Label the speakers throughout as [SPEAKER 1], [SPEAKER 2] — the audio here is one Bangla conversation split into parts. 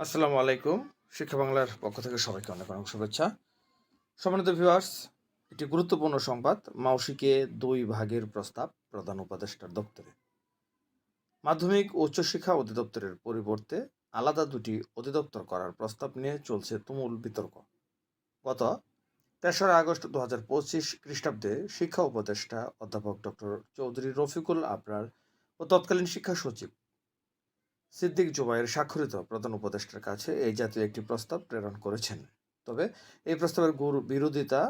[SPEAKER 1] আসসালামু আলাইকুম। শিক্ষা বাংলার পক্ষ থেকে সবাইকে অনেক অনেক শুভেচ্ছা। সম্মানিত ভিউয়ার্স একটি গুরুত্বপূর্ণ সংবাদ, মাউসিকে দুই ভাগের প্রস্তাব প্রধান উপদেষ্টার দপ্তরে। মাধ্যমিক ও উচ্চশিক্ষা অধিদপ্তরের পরিবর্তে আলাদা দুটি অধিদপ্তর করার প্রস্তাব নিয়ে চলছে তুমুল বিতর্ক। গত তেসরা আগস্ট দু হাজার পঁচিশ খ্রিস্টাব্দে শিক্ষা উপদেষ্টা অধ্যাপক ডক্টর চৌধুরী রফিকুল আবরার ও তৎকালীন শিক্ষা সচিব সিদ্দিক জুবাইয়ের স্বাক্ষরিত প্রধান উপদেষ্টার কাছে এই জাতীয় একটি প্রস্তাব প্রেরণ করেছেন। তবে এই প্রস্তাবের গুরু বিরোধিতা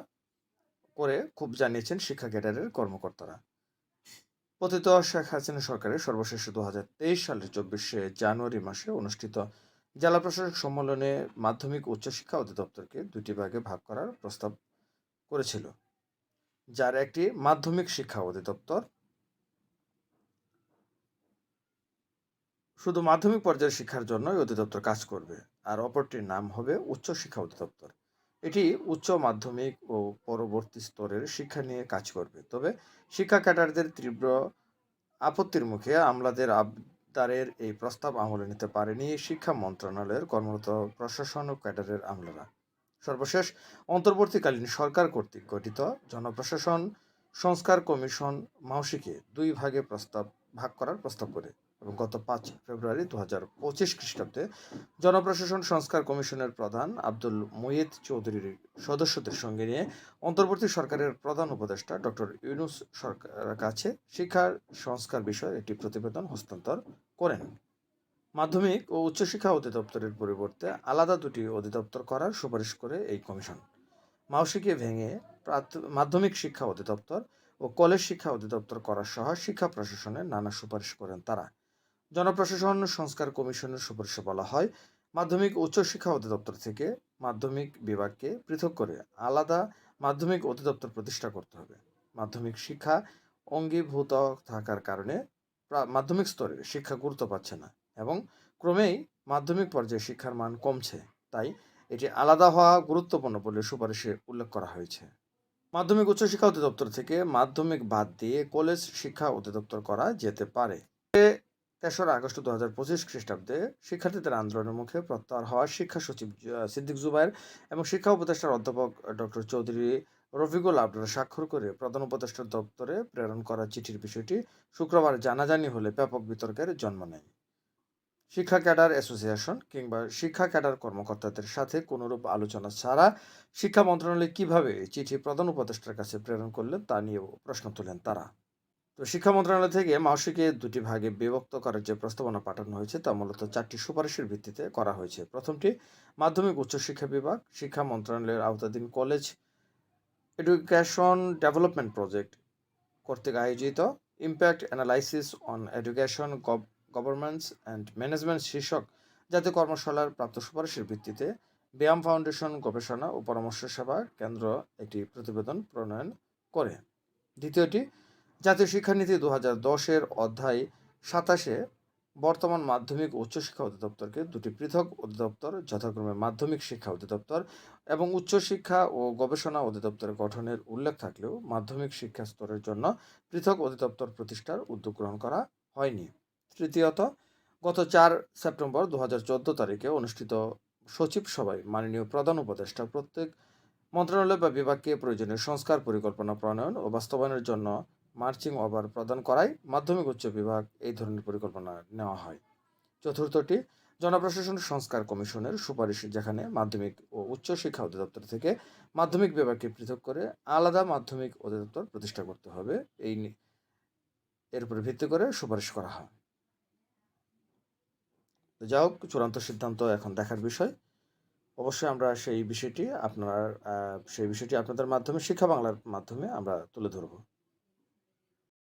[SPEAKER 1] করে খুব জানিয়েছেন শিক্ষা ক্যাডারের কর্মকর্তারা। পতিত শেখ হাসিনা সরকারের সর্বশেষ দু হাজার তেইশ সালের চব্বিশে জানুয়ারি মাসে অনুষ্ঠিত জেলা প্রশাসক সম্মেলনে মাধ্যমিক উচ্চশিক্ষা অধিদপ্তরকে দুটি ভাগে ভাগ করার প্রস্তাব করেছিল, যার একটি মাধ্যমিক শিক্ষা অধিদপ্তর শুধু মাধ্যমিক পর্যায়ের শিক্ষার জন্যই অধিদপ্তর কাজ করবে, আর অপরটির নাম হবে উচ্চ শিক্ষা অধিদপ্তর। এটি উচ্চ মাধ্যমিক ও পরবর্তী স্তরের শিক্ষা নিয়ে কাজ করবে। তবে শিক্ষা ক্যাডারদের তীব্র আপত্তির মুখে আমলাদের আবদারের এই প্রস্তাব আমলে নিতে পারেনি শিক্ষা মন্ত্রণালয়ের কর্মরত প্রশাসন ও ক্যাডারের আমলারা। সর্বশেষ, অন্তর্বর্তীকালীন সরকার কর্তৃক গঠিত জনপ্রশাসন সংস্কার কমিশন মাউসিকে দুই ভাগে প্রস্তাব, ভাগ করার প্রস্তাব করে। এবং গত পাঁচ ফেব্রুয়ারি দু হাজার পঁচিশ খ্রিস্টাব্দে জনপ্রশাসন সংস্কার কমিশনের প্রধান আব্দুল মুইদ চৌধুরীর সদস্যদের সঙ্গে নিয়ে অন্তর্বর্তী সরকারের প্রধান উপদেষ্টা ডক্টর ইউনুস সরকারের কাছে শিক্ষার সংস্কার বিষয়ে একটি প্রতিবেদন হস্তান্তর করেন। মাধ্যমিক ও উচ্চশিক্ষা অধিদপ্তরের পরিবর্তে আলাদা দুটি অধিদপ্তর করার সুপারিশ করে এই কমিশন। মাউসিকে ভেঙে মাধ্যমিক শিক্ষা অধিদপ্তর ও কলেজ শিক্ষা অধিদপ্তর করার সহ শিক্ষা প্রশাসনের নানা সুপারিশ করেন তারা। জনপ্রশাসন, সংস্কার কমিশনের সুপারিশে বলা হয়। মাধ্যমিক উচ্চশিক্ষা অধিদপ্তর থেকে মাধ্যমিক বিভাগকে পৃথক করে আলাদা মাধ্যমিক অধিদপ্তর প্রতিষ্ঠা করতে হবে। মাধ্যমিক শিক্ষা অঙ্গীভূত থাকার কারণে মাধ্যমিক স্তরে শিক্ষা গুরুত্ব পাচ্ছে না এবং ক্রমেই মাধ্যমিক পর্যায়ে শিক্ষার মান কমছে। তাই এটি আলাদা হওয়া গুরুত্বপূর্ণ বলে সুপারিশে উল্লেখ করা হয়েছে। মাধ্যমিক উচ্চশিক্ষা অধিদপ্তর থেকে মাধ্যমিক বাদ দিয়ে কলেজ শিক্ষা অধিদপ্তর করা যেতে পারে। তেসরা আগস্ট দু হাজার পঁচিশ খ্রিস্টাব্দে শিক্ষার্থীদের আন্দোলনের মুখে প্রত্যাহার হওয়া শিক্ষা সচিব সিদ্দিক জুবাইর এবং শিক্ষা উপদেষ্টার অধ্যাপক ডক্টর চৌধুরী রফিকুল আবরার স্বাক্ষর করে প্রধান উপদেষ্টার দপ্তরে প্রেরণ করা চিঠির বিষয়টি শুক্রবার জানাজানি হলে ব্যাপক বিতর্কের জন্ম নেয়। শিক্ষা ক্যাডার অ্যাসোসিয়েশন কিংবা শিক্ষা ক্যাডার কর্মকর্তাদের সাথে কোনোরূপ আলোচনা ছাড়া শিক্ষা মন্ত্রণালয় কীভাবে চিঠি প্রধান উপদেষ্টার কাছে প্রেরণ করলেন তা নিয়েও প্রশ্ন তোলেন তারা। তো শিক্ষা মন্ত্রণালয় থেকে মাসিকে দুটি ভাগে বিভক্ত করার যে প্রস্তাবনা পাঠানো হয়েছে, তা মূলত চারটি সুপারিশের ভিত্তিতে করা হয়েছে। প্রথমটি, মাধ্যমিক উচ্চশিক্ষা বিভাগ, শিক্ষা মন্ত্রণালয়ের আওতাধীন কলেজ, এডুকেশন ডেভেলপমেন্ট প্রজেক্ট কর্তৃক আয়োজিত। Impact analysis on education governments and management শীর্ষক জাতীয় কর্মশালার প্রাপ্ত সুপারিশের ভিত্তিতে ব্যায়াম ফাউন্ডেশন, গবেষণা ও পরামর্শ সেবা কেন্দ্র একটি প্রতিবেদন প্রণয়ন করে। দ্বিতীয়টি জাতীয় শিক্ষানীতি দু হাজার দশের অধ্যায় সাতাশে বর্তমান মাধ্যমিক উচ্চশিক্ষা অধিদপ্তরকে দুটি পৃথক অধিদপ্তর, যথাক্রমে মাধ্যমিক শিক্ষা অধিদপ্তর এবং উচ্চশিক্ষা ও গবেষণা অধিদপ্তর গঠনের উল্লেখ থাকলেও মাধ্যমিক শিক্ষা স্তরের জন্য পৃথক অধিদপ্তর প্রতিষ্ঠার উদ্যোগ গ্রহণ করা হয়নি। তৃতীয়ত, গত চার সেপ্টেম্বর দু হাজার চোদ্দ তারিখে অনুষ্ঠিত সচিব সভায় মাননীয় প্রধান উপদেষ্টা, প্রত্যেক মন্ত্রণালয় বা বিভাগকে প্রয়োজনীয় সংস্কার, পরিকল্পনা, প্রণয়ন ও বাস্তবায়নের জন্য মার্চিং ওভার প্রদান করায় মাধ্যমিক উচ্চ বিভাগ এই ধরনের পরিকল্পনা নেওয়া হয়। চতুর্থটি, জনপ্রশাসন সংস্কার কমিশনের সুপারিশ যেখানে মাধ্যমিক ও উচ্চ শিক্ষা অধিদপ্তর থেকে মাধ্যমিক বিভাগকে পৃথক করে আলাদা মাধ্যমিক অধিদপ্তর প্রতিষ্ঠা করতে হবে, এই এর উপর ভিত্তি করে সুপারিশ করা হয়। তো যাই হোক, চূড়ান্ত সিদ্ধান্ত এখন দেখার বিষয়। অবশ্যই আমরা সেই বিষয়টি আপনার সেই বিষয়টি আপনাদের মাধ্যমে, শিক্ষা বাংলার মাধ্যমে আমরা তুলে ধরবো।